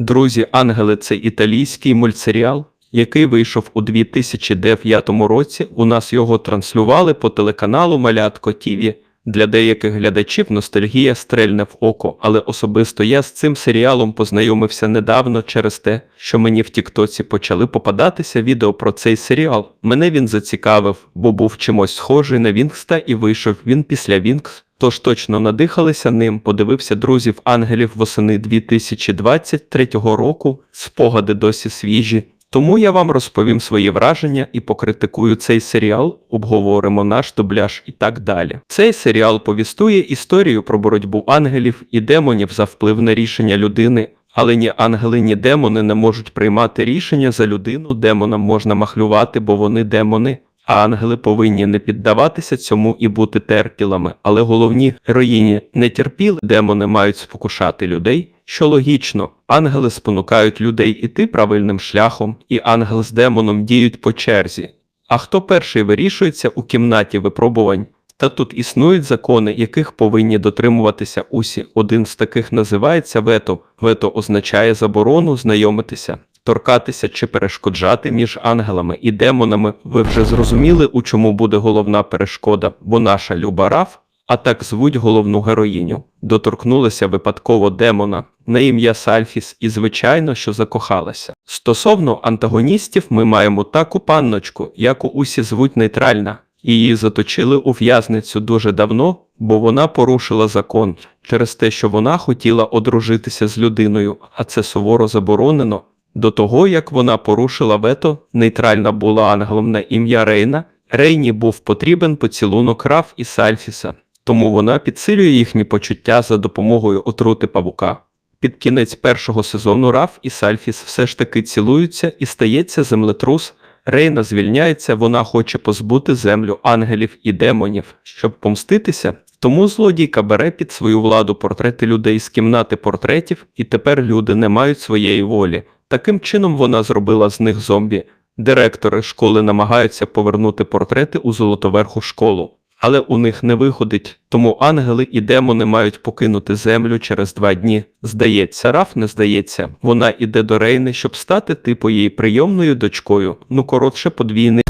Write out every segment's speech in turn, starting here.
Друзі, Ангели це італійський мультсеріал, який вийшов у 2009 році. У нас його транслювали по телеканалу Малятко ТІВІ. Для деяких глядачів ностальгія стрельне в око, але особисто я з цим серіалом познайомився недавно через те, що мені в Тіктоці почали попадатися відео про цей серіал. Мене він зацікавив, бо був чимось схожий на Вінкста і вийшов він після Вінкс. Тож точно надихалися ним, подивився друзів ангелів восени 2023 року, спогади досі свіжі. Тому я вам розповім свої враження і покритикую цей серіал, обговоримо наш дубляж і так далі. Цей серіал повістує історію про боротьбу ангелів і демонів за вплив на рішення людини, але ні ангели, ні демони не можуть приймати рішення за людину. Демонам можна махлювати, бо вони демони. А ангели повинні не піддаватися цьому і бути терпілами, але головні героїні не терпіли, демони мають спокушати людей, що логічно, ангели спонукають людей іти правильним шляхом, і ангел з демоном діють по черзі. А хто перший вирішується у кімнаті випробувань? Та тут існують закони, яких повинні дотримуватися усі. Один з таких називається вето. Вето означає заборону знайомитися, торкатися чи перешкоджати між ангелами і демонами. Ви вже зрозуміли, у чому буде головна перешкода, бо наша люба Раф, а так звуть головну героїню, доторкнулася випадково демона на ім'я Сальфіс і, звичайно, що закохалася. Стосовно антагоністів, ми маємо таку панночку, яку усі звуть нейтральна. Її заточили у в'язницю дуже давно, бо вона порушила закон через те, що вона хотіла одружитися з людиною, а це суворо заборонено. До того, як вона порушила вето, нейтральна була ангелом на ім'я Рейна. Рейні був потрібен поцілунок Раф і Сальфіса, тому вона підсилює їхні почуття за допомогою отрути павука. Під кінець першого сезону Раф і Сальфіс все ж таки цілуються і стається землетрус. Рейна звільняється, вона хоче позбути землю ангелів і демонів, щоб помститися. Тому злодійка бере під свою владу портрети людей з кімнати портретів, і тепер люди не мають своєї волі. Таким чином вона зробила з них зомбі. Директори школи намагаються повернути портрети у золотоверху школу, але у них не виходить, тому ангели і демони мають покинути землю через два дні. Здається, Раф не здається. Вона іде до Рейни, щоб стати типу її прийомною дочкою. Ну коротше, подвійний.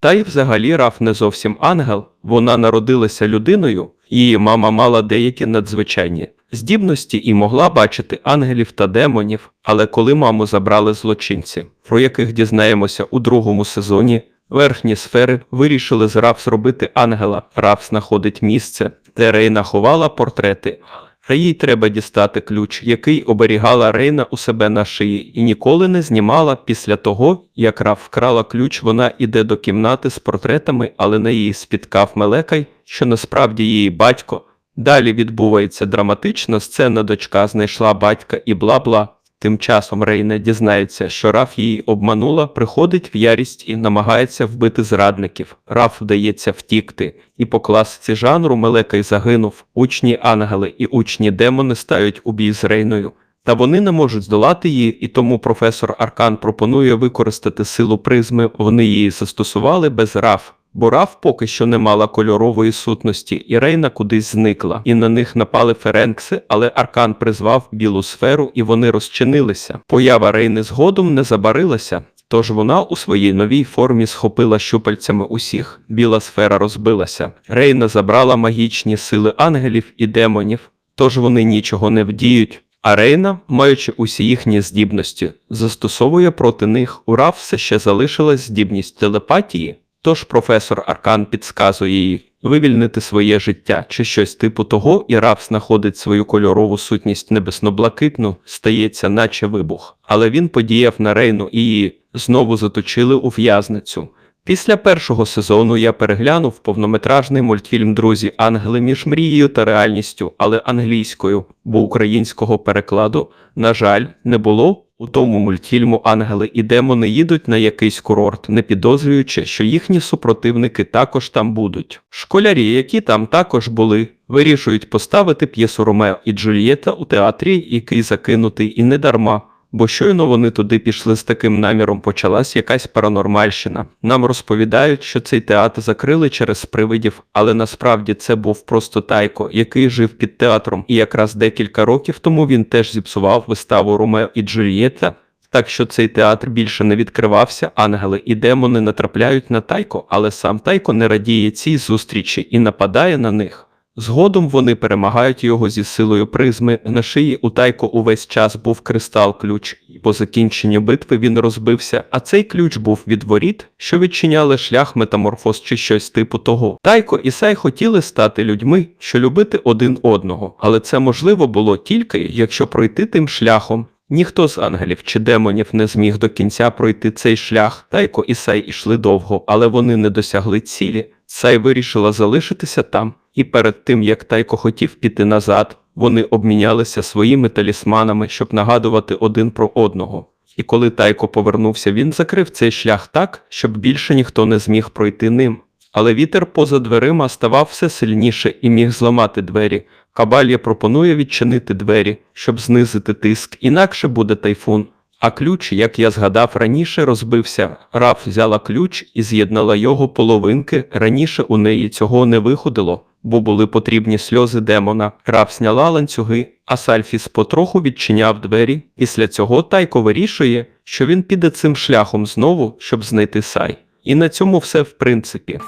Та й взагалі Раф не зовсім ангел, вона народилася людиною, її мама мала деякі надзвичайні здібності і могла бачити ангелів та демонів, але коли маму забрали злочинці, про яких дізнаємося у другому сезоні, верхні сфери вирішили з Раф зробити ангела. Раф знаходить місце, де Рейна ховала портрети. А їй треба дістати ключ, який оберігала Рейна у себе на шиї, і ніколи не знімала. Після того, як Раф вкрала ключ, вона іде до кімнати з портретами, але на її спіткав Мелекай, що насправді її батько. Далі відбувається драматична сцена, дочка знайшла батька і бла-бла. Тим часом Рейна дізнається, що Раф її обманула, приходить в ярість і намагається вбити зрадників. Раф вдається втікти, і по класиці жанру Мелекай загинув. Учні ангели і учні демони стають у бій з Рейною. Та вони не можуть здолати її, і тому професор Аркан пропонує використати силу призми. Вони її застосували без Раф. Бо Раф поки що не мала кольорової сутності, і Рейна кудись зникла, і на них напали ференкси, але Аркан призвав білу сферу, і вони розчинилися. Поява Рейни згодом не забарилася. Тож вона у своїй новій формі схопила щупальцями усіх. Біла сфера розбилася. Рейна забрала магічні сили ангелів і демонів, тож вони нічого не вдіють. А Рейна, маючи усі їхні здібності, застосовує проти них. У Раф все ще залишилась здібність телепатії. Тож професор Аркан підсказує їй вивільнити своє життя чи щось типу того, і Раф знаходить свою кольорову сутність небесно-блакитну, стається, наче вибух. Але він подіяв на Рейну і її знову заточили у в'язницю. Після першого сезону я переглянув повнометражний мультфільм Друзі Ангели між мрією та реальністю, але англійською, бо українського перекладу, на жаль, не було. У тому мультфільму ангели і демони їдуть на якийсь курорт, не підозрюючи, що їхні супротивники також там будуть. Школярі, які там також були, вирішують поставити п'єсу Ромео і Джульєта у театрі, який закинутий і не дарма. Бо щойно вони туди пішли з таким наміром, почалась якась паранормальщина. Нам розповідають, що цей театр закрили через привидів, але насправді це був просто тайко, який жив під театром, і якраз декілька років тому він теж зіпсував виставу Ромео і Джульєта. Так що цей театр більше не відкривався, ангели і демони натрапляють на тайко, але сам тайко не радіє цій зустрічі і нападає на них. Згодом вони перемагають його зі силою призми. На шиї у тайко увесь час був кристал ключ, і по закінченні битви він розбився, а цей ключ був від воріт, що відчиняли шлях метаморфоз чи щось типу того. Тайко і Сай хотіли стати людьми, що любити один одного, але це можливо було тільки, якщо пройти тим шляхом. Ніхто з ангелів чи демонів не зміг до кінця пройти цей шлях. Тайко і Сай ішли довго, але вони не досягли цілі. Сай вирішила залишитися там, і перед тим як Тайко хотів піти назад, вони обмінялися своїми талісманами, щоб нагадувати один про одного. І коли Тайко повернувся, він закрив цей шлях так, щоб більше ніхто не зміг пройти ним. Але вітер поза дверима ставав все сильніше і міг зламати двері. Кабалья пропонує відчинити двері, щоб знизити тиск, інакше буде тайфун. А ключ, як я згадав раніше, розбився. Раф взяла ключ і з'єднала його половинки. Раніше у неї цього не виходило, бо були потрібні сльози демона. Раф зняла ланцюги, а Сальфіс потроху відчиняв двері. Після цього Тайко вирішує, що він піде цим шляхом знову, щоб знайти Сай. І на цьому все в принципі.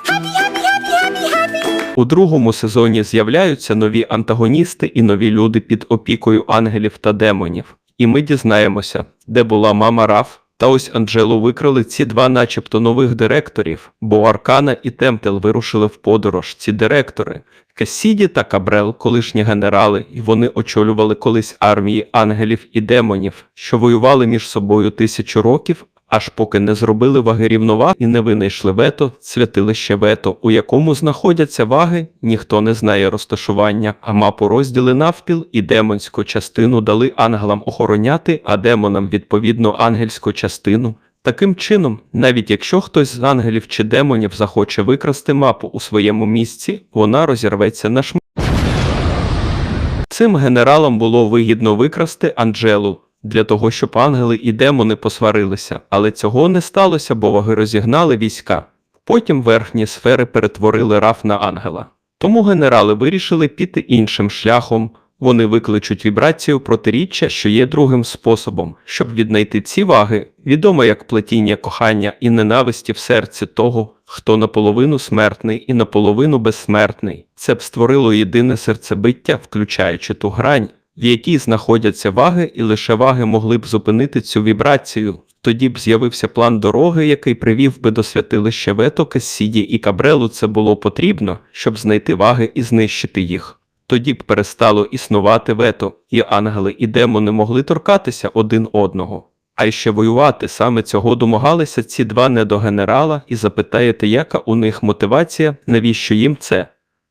У другому сезоні з'являються нові антагоністи і нові люди під опікою ангелів та демонів. І ми дізнаємося, де була мама Раф. Та ось Анджелу викрали ці два, начебто, нових директорів, бо Аркана і Темтел вирушили в подорож. Ці директори Касіді та Кабрел, колишні генерали, і вони очолювали колись армії ангелів і демонів, що воювали між собою тисячу років, аж поки не зробили ваги рівноваг і не винайшли вето, святилище вето, у якому знаходяться ваги, ніхто не знає розташування, а мапу розділи навпіл і демонську частину дали ангелам охороняти, а демонам відповідно ангельську частину. Таким чином, навіть якщо хтось з ангелів чи демонів захоче викрасти мапу у своєму місці, вона розірветься на шм. Цим генералам було вигідно викрасти Анджелу для того, щоб ангели і демони посварилися, але цього не сталося, бо ваги розігнали війська. Потім верхні сфери перетворили раф на ангела. Тому генерали вирішили піти іншим шляхом. Вони викличуть вібрацію протиріччя, що є другим способом, щоб віднайти ці ваги, відомо як плетіння кохання і ненависті в серці того, хто наполовину смертний і наполовину безсмертний. Це б створило єдине серцебиття, включаючи ту грань, в якій знаходяться ваги, і лише ваги могли б зупинити цю вібрацію. Тоді б з'явився план дороги, який привів би до святилища Вето, Кассіді і Кабрелу. Це було потрібно, щоб знайти ваги і знищити їх. Тоді б перестало існувати вето, і ангели і демони могли торкатися один одного. А ще воювати саме цього домагалися ці два недогенерала, і запитаєте, яка у них мотивація, навіщо їм це?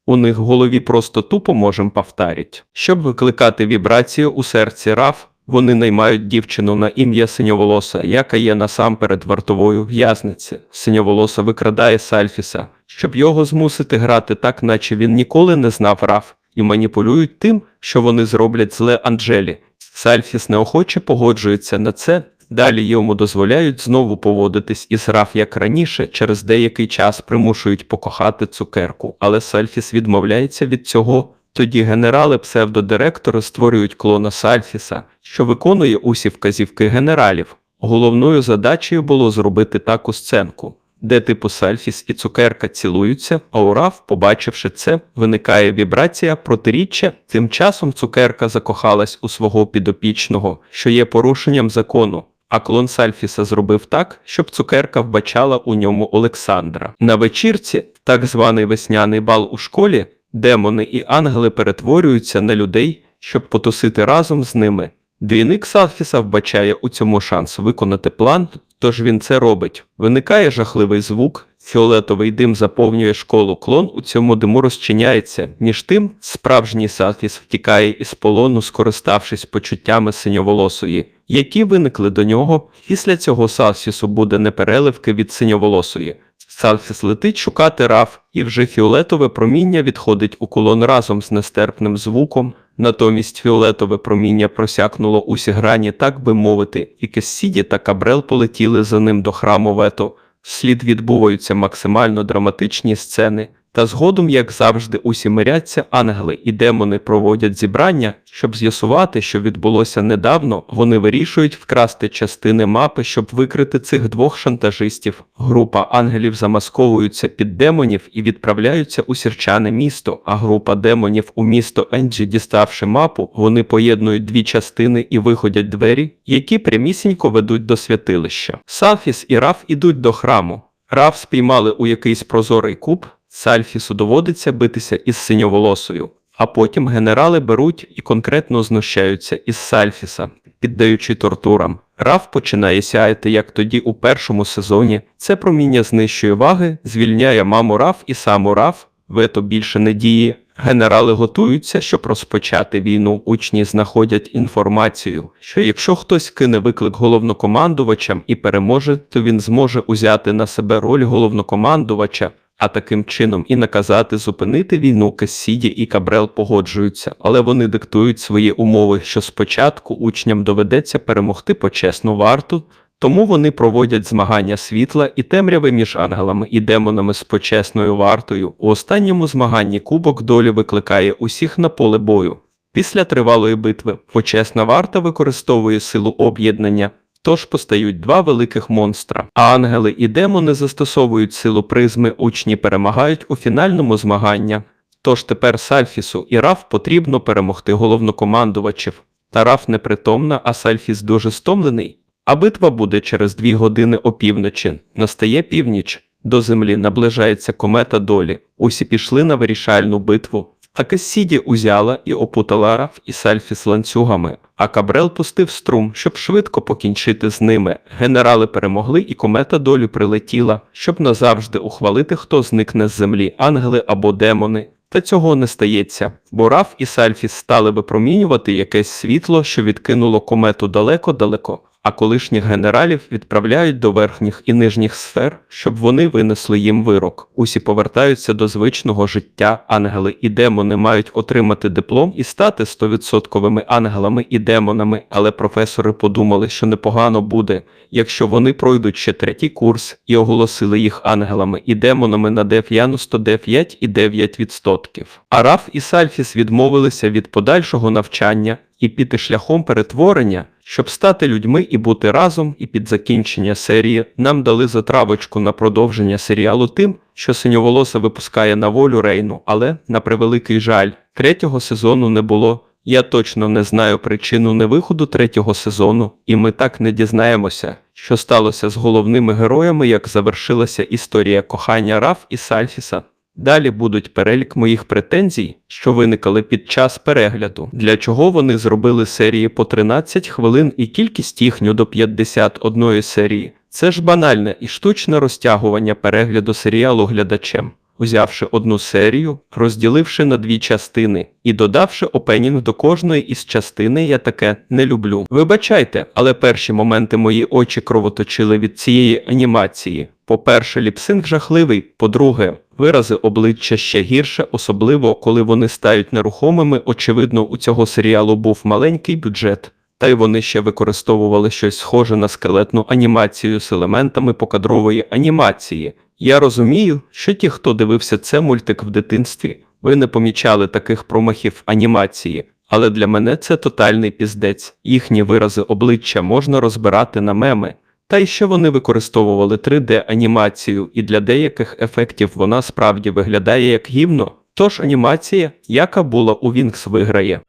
У них в голові просто тупо можем повторять. Щоб викликати вібрацію у серці Раф, вони наймають дівчину на ім'я Синьоволоса, яка є насамперед вартовою в'язниці. Синьоволоса викрадає Сальфіса, щоб його змусити грати так, наче він ніколи не знав Раф, і маніпулюють тим, що вони зроблять зле Анджелі. Сальфіс неохоче погоджується на це. Далі йому дозволяють знову поводитись із Раф як раніше, через деякий час примушують покохати цукерку, але Сальфіс відмовляється від цього. Тоді генерали псевдодиректори створюють клона Сальфіса, що виконує усі вказівки генералів. Головною задачею було зробити таку сценку, де типу Сальфіс і цукерка цілуються, а у Раф, побачивши це, виникає вібрація протиріччя. Тим часом цукерка закохалась у свого підопічного, що є порушенням закону. А клон Сальфіса зробив так, щоб цукерка вбачала у ньому Олександра. На вечірці, так званий весняний бал у школі, демони і ангели перетворюються на людей, щоб потусити разом з ними. Двійник Сальфіса вбачає у цьому шанс виконати план, тож він це робить. Виникає жахливий звук, фіолетовий дим заповнює школу клон, у цьому диму розчиняється. Між тим, справжній Сальфіс втікає із полону, скориставшись почуттями синьоволосої, які виникли до нього. Після цього Сальфісу буде непереливки від синьоволосої. Сальфіс летить шукати раф, і вже фіолетове проміння відходить у колон разом з нестерпним звуком. Натомість фіолетове проміння просякнуло усі грані, так би мовити, і Кессіді та Кабрел полетіли за ним до храму Вето. Вслід відбуваються максимально драматичні сцени, та згодом, як завжди, усі миряться ангели і демони проводять зібрання, щоб з'ясувати, що відбулося недавно. Вони вирішують вкрасти частини мапи, щоб викрити цих двох шантажистів. Група ангелів замасковуються під демонів і відправляються у сірчане місто. А група демонів у місто Енджі, діставши мапу, вони поєднують дві частини і виходять двері, які прямісінько ведуть до святилища. Салфіс і Раф ідуть до храму. Раф спіймали у якийсь прозорий куб. Сальфісу доводиться битися із синьоволосою, а потім генерали беруть і конкретно знущаються із Сальфіса, піддаючи тортурам. Раф починає сяяти, як тоді у першому сезоні. Це проміння знищує ваги, звільняє маму Раф і саму Раф. Вето більше не діє. Генерали готуються, щоб розпочати війну. Учні знаходять інформацію, що якщо хтось кине виклик головнокомандувачам і переможе, то він зможе узяти на себе роль головнокомандувача, а таким чином і наказати зупинити війну Кассіді і Кабрел погоджуються, але вони диктують свої умови, що спочатку учням доведеться перемогти почесну варту, тому вони проводять змагання світла і темряви між ангелами і демонами з почесною вартою. У останньому змаганні кубок долі викликає усіх на поле бою. Після тривалої битви почесна варта використовує силу об'єднання. Тож постають два великих монстра. А ангели і демони застосовують силу призми, учні перемагають у фінальному змаганні. Тож тепер Сальфісу і Раф потрібно перемогти головнокомандувачів. Та Раф непритомна, а Сальфіс дуже стомлений. А битва буде через дві години опівночі. Настає північ. До землі наближається комета долі. Усі пішли на вирішальну битву. А Кассіді узяла і опутала Раф і Сальфіс ланцюгами, а Кабрел пустив струм, щоб швидко покінчити з ними. Генерали перемогли, і комета долі прилетіла, щоб назавжди ухвалити, хто зникне з землі, ангели або демони. Та цього не стається, бо Раф і Сальфіс стали випромінювати якесь світло, що відкинуло комету далеко-далеко, а колишніх генералів відправляють до верхніх і нижніх сфер, щоб вони винесли їм вирок. Усі повертаються до звичного життя. Ангели і демони мають отримати диплом і стати стовідсотковими ангелами і демонами, але професори подумали, що непогано буде, якщо вони пройдуть ще третій курс і оголосили їх ангелами і демонами на 99,9%. А Раф і Сальфіс відмовилися від подальшого навчання і піти шляхом перетворення, щоб стати людьми і бути разом, і під закінчення серії нам дали затравочку на продовження серіалу тим, що синьоволоса випускає на волю Рейну, але, на превеликий жаль, третього сезону не було. Я точно не знаю причину невиходу третього сезону, і ми так не дізнаємося, що сталося з головними героями, як завершилася історія кохання Раф і Сальфіса. Далі будуть перелік моїх претензій, що виникали під час перегляду, для чого вони зробили серії по 13 хвилин і кількість їхню до 51 серії. Це ж банальне і штучне розтягування перегляду серіалу глядачем, узявши одну серію, розділивши на дві частини і додавши опенінг до кожної із частини, я таке не люблю. Вибачайте, але перші моменти мої очі кровоточили від цієї анімації. По-перше, ліпсинг жахливий, по-друге, вирази обличчя ще гірше, особливо коли вони стають нерухомими. Очевидно, у цього серіалу був маленький бюджет, та й вони ще використовували щось схоже на скелетну анімацію з елементами покадрової анімації. Я розумію, що ті, хто дивився це мультик в дитинстві, ви не помічали таких промахів анімації. Але для мене це тотальний піздець. Їхні вирази обличчя можна розбирати на меми. Та й що вони використовували 3D-анімацію, і для деяких ефектів вона справді виглядає як гімно. Тож анімація, яка була у Вінкс, виграє.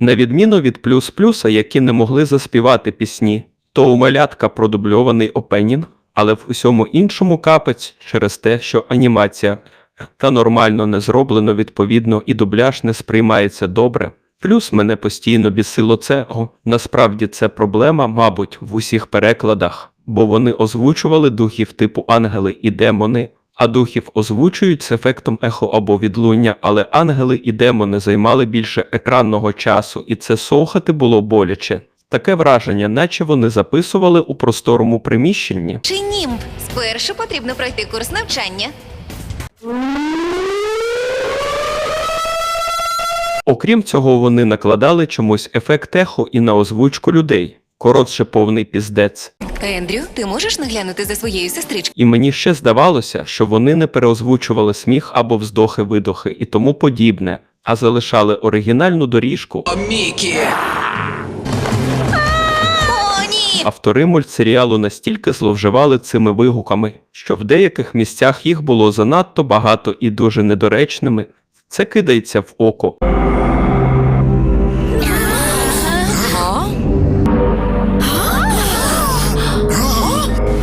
На відміну від плюс плюса, які не могли заспівати пісні, то у малятка продубльований опенінг, але в усьому іншому капець через те, що анімація та нормально не зроблено відповідно і дубляж не сприймається добре. Плюс мене постійно бісило це, о, насправді це проблема, мабуть, в усіх перекладах, бо вони озвучували духів типу ангели і демони, а духів озвучують з ефектом ехо або відлуння, але ангели і демони займали більше екранного часу, і це слухати було боляче. Таке враження, наче вони записували у просторому приміщенні. Чи німб? Спершу потрібно пройти курс навчання. Окрім цього, вони накладали чомусь ефект ехо і на озвучку людей. Коротше, повний піздець. Ендрю, ти можеш наглянути за своєю сестричкою? І мені ще здавалося, що вони не переозвучували сміх або вздохи-видохи і тому подібне, а залишали оригінальну доріжку. Мікі! О, ні! Автори мультсеріалу настільки зловживали цими вигуками, що в деяких місцях їх було занадто багато і дуже недоречними. Це кидається в око.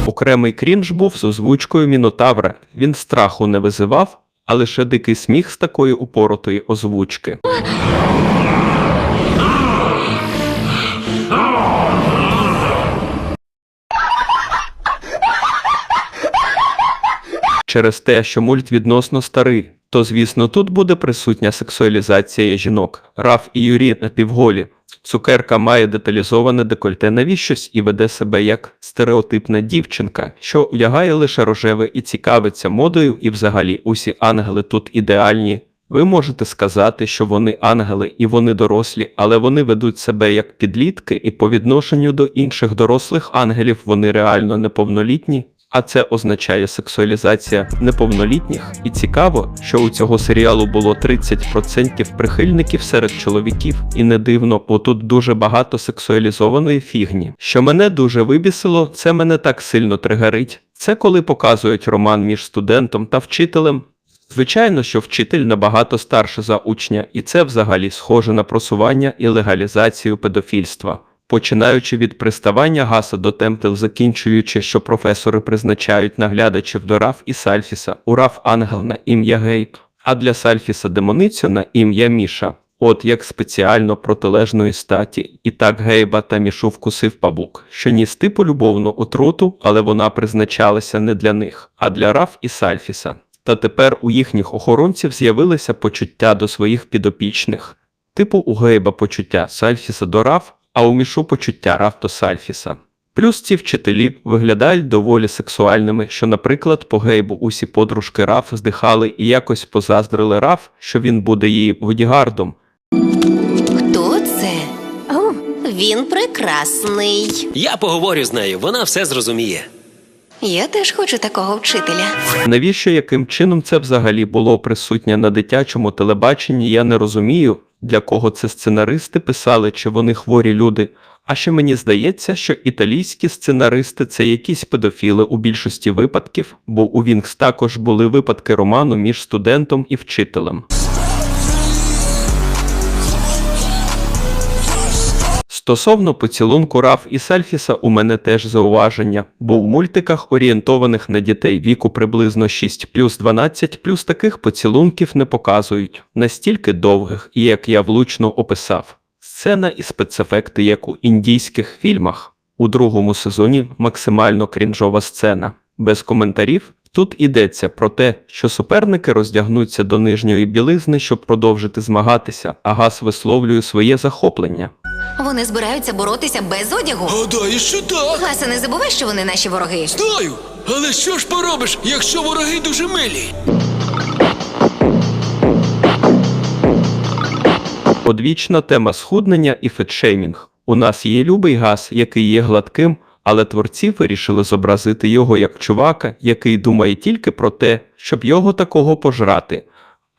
Окремий крінж був з озвучкою Мінотавра. Він страху не визивав, а лише дикий сміх з такої упоротої озвучки. Через те, що мульт відносно старий, то звісно тут буде присутня сексуалізація жінок. Раф і Юрі напівголі. Цукерка має деталізоване декольте навіщось і веде себе як стереотипна дівчинка, що одягає лише рожеве і цікавиться модою, і взагалі усі ангели тут ідеальні. Ви можете сказати, що вони ангели і вони дорослі, але вони ведуть себе як підлітки, і по відношенню до інших дорослих ангелів вони реально неповнолітні. А це означає сексуалізація неповнолітніх. І цікаво, що у цього серіалу було 30% прихильників серед чоловіків, і не дивно, бо тут дуже багато сексуалізованої фігні. Що мене дуже вибісило, це мене так сильно тригерить. Це коли показують роман між студентом та вчителем. Звичайно, що вчитель набагато старше за учня, і це взагалі схоже на просування і легалізацію педофільства. Починаючи від приставання Гаса до Темпл, закінчуючи, що професори призначають наглядачів до Раф і Сальфіса, у Раф Ангел на ім'я Гейб, а для Сальфіса демоницю на ім'я Міша. От як спеціально протилежної статі, і так Гейба та Мішу вкусив павук, що ніс типу любовну отруту, але вона призначалася не для них, а для Раф і Сальфіса. Та тепер у їхніх охоронців з'явилися почуття до своїх підопічних. Типу у Гейба почуття Сальфіса до Раф, а у Мішу почуття Рафто Сальфіса. Плюс ці вчителі виглядають доволі сексуальними, що, наприклад, по Гейбу усі подружки Раф здихали і якось позаздрили Раф, що він буде її водігардом. Хто це? О, він прекрасний. Я поговорю з нею, вона все зрозуміє. Я теж хочу такого вчителя. Навіщо яким чином це взагалі було присутнє на дитячому телебаченні, я не розумію, для кого це сценаристи писали, чи вони хворі люди. А ще мені здається, що італійські сценаристи це якісь педофіли у більшості випадків, бо у Вінкс також були випадки роману між студентом і вчителем. Стосовно поцілунку Раф і Сальфіса у мене теж зауваження, бо в мультиках, орієнтованих на дітей віку приблизно 6 плюс 12 плюс таких поцілунків не показують, настільки довгих, і як я влучно описав. Сцена і спецефекти, як у індійських фільмах. У другому сезоні максимально крінжова сцена. Без коментарів. Тут йдеться про те, що суперники роздягнуться до нижньої білизни, щоб продовжити змагатися, а газ висловлює своє захоплення. Вони збираються боротися без одягу. Гадаю, що так. Гасе, не забувай, що вони наші вороги. Знаю. Але що ж поробиш, якщо вороги дуже милі? Одвічна тема схуднення і фетшеймінг. У нас є любий газ, який є гладким, але творці вирішили зобразити його як чувака, який думає тільки про те, щоб його такого пожрати.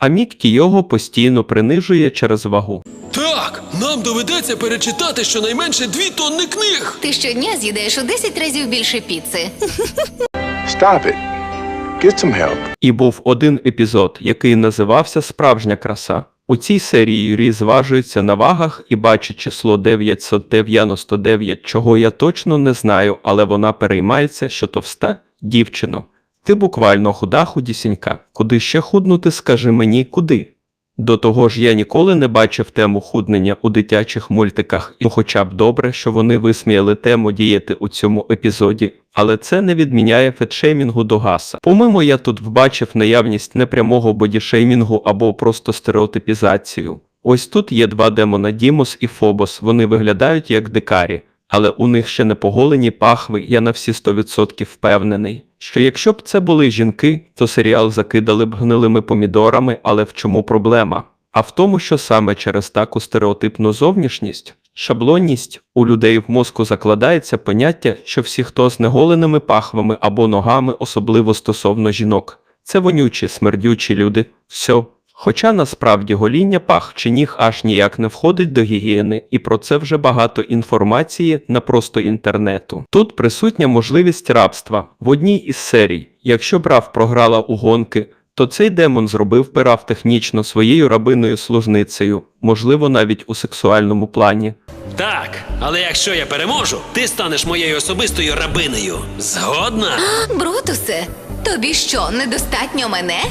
А Міккі його постійно принижує через вагу. Так, нам доведеться перечитати щонайменше дві тонни книг. Ти щодня з'їдаєш у 10 разів більше піци. Stop it. Get some help. І був один епізод, який називався Справжня краса. У цій серії Юрій зважується на вагах і бачить число 999, чого я точно не знаю, але вона переймається, що товста дівчино. Ти буквально худа худісінька. Куди ще худнути, скажи мені, куди? До того ж, я ніколи не бачив тему худнення у дитячих мультиках, і хоча б добре, що вони висміяли тему дієти у цьому епізоді, але це не відміняє фетшеймінгу до гаса. По-моєму, я тут вбачив наявність непрямого бодішеймінгу або просто стереотипізацію. Ось тут є два демона Дімос і Фобос, вони виглядають як дикарі, але у них ще не поголені пахви, я на всі 100% впевнений. Що якщо б це були жінки, то серіал закидали б гнилими помідорами, але в чому проблема? а в тому, що саме через таку стереотипну зовнішність, шаблонність у людей в мозку закладається поняття, що всі, хто з неголеними пахвами або ногами, особливо стосовно жінок, це вонючі, смердючі люди. Все. Хоча насправді гоління пах чи ніг аж ніяк не входить до гігієни, і про це вже багато інформації на просто інтернету. Тут присутня можливість рабства в одній із серій. Якщо брав програла у гонки, то цей демон зробив пирав технічно своєю рабиною служницею, можливо, навіть у сексуальному плані. Так, але якщо я переможу, ти станеш моєю особистою рабинею. Згодна? Брутусе, тобі що, недостатньо мене?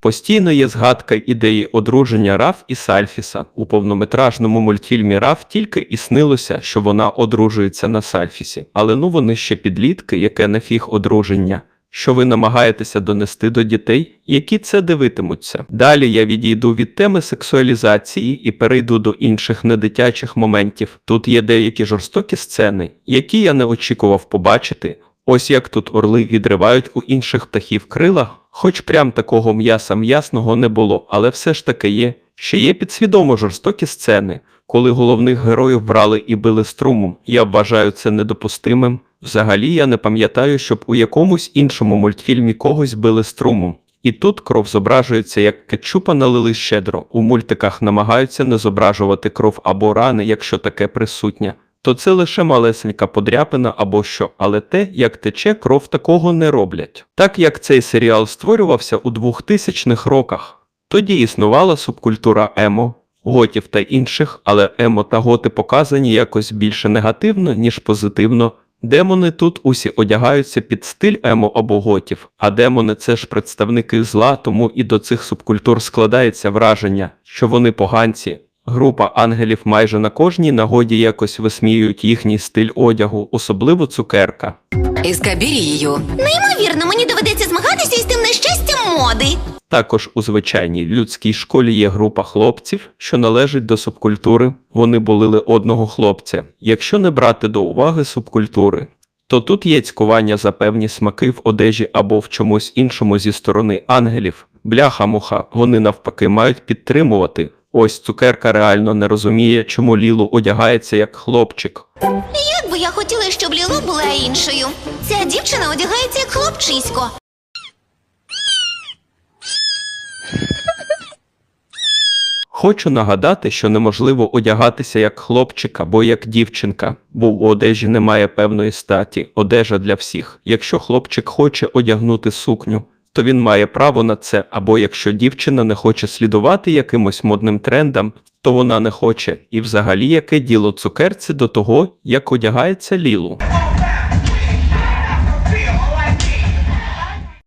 Постійно є згадка ідеї одруження Раф і Сальфіса. У повнометражному мультфільмі Раф тільки і снилося, що вона одружується на Сальфісі. Але ну вони ще підлітки, яке нафіг одруження. Що ви намагаєтеся донести до дітей, які це дивитимуться. Далі я відійду від теми сексуалізації і перейду до інших недитячих моментів. Тут є деякі жорстокі сцени, які я не очікував побачити. Ось як тут орли відривають у інших птахів крила, хоч прям такого м'яса м'ясного не було, але все ж таки є. Ще є підсвідомо жорстокі сцени, коли головних героїв брали і били струмом. Я вважаю це недопустимим. Взагалі я не пам'ятаю, щоб у якомусь іншому мультфільмі когось били струмом. І тут кров зображується як кетчупа налили щедро. У мультиках намагаються не зображувати кров або рани, якщо таке присутнє. То це лише малесенька подряпина або що, але те, як тече кров, такого не роблять. Так як цей серіал створювався у 2000-х роках, тоді існувала субкультура емо, готів та інших, але емо та готи показані якось більше негативно, ніж позитивно. Демони тут усі одягаються під стиль емо або готів, а демони це ж представники зла, тому і до цих субкультур складається враження, що вони поганці. Група ангелів майже на кожній нагоді якось висміюють їхній стиль одягу, особливо цукерка. Із кабірією. Неймовірно, мені доведеться змагатися із тим нещастям моди. Також у звичайній людській школі є група хлопців, що належить до субкультури. Вони болили одного хлопця. Якщо не брати до уваги субкультури, то тут є цькування за певні смаки в одежі або в чомусь іншому зі сторони ангелів. Бляха-муха, вони навпаки мають підтримувати. Ось цукерка реально не розуміє, чому Лілу одягається як хлопчик. Як би я хотіла, щоб Ліло була іншою. Ця дівчина одягається як хлопчисько. Хочу нагадати, що неможливо одягатися як хлопчик або як дівчинка, бо у одежі немає певної статі, одежа для всіх. Якщо хлопчик хоче одягнути сукню, то він має право на це, або якщо дівчина не хоче слідувати якимось модним трендам, то вона не хоче. І взагалі яке діло цукерці до того, як одягається лілу.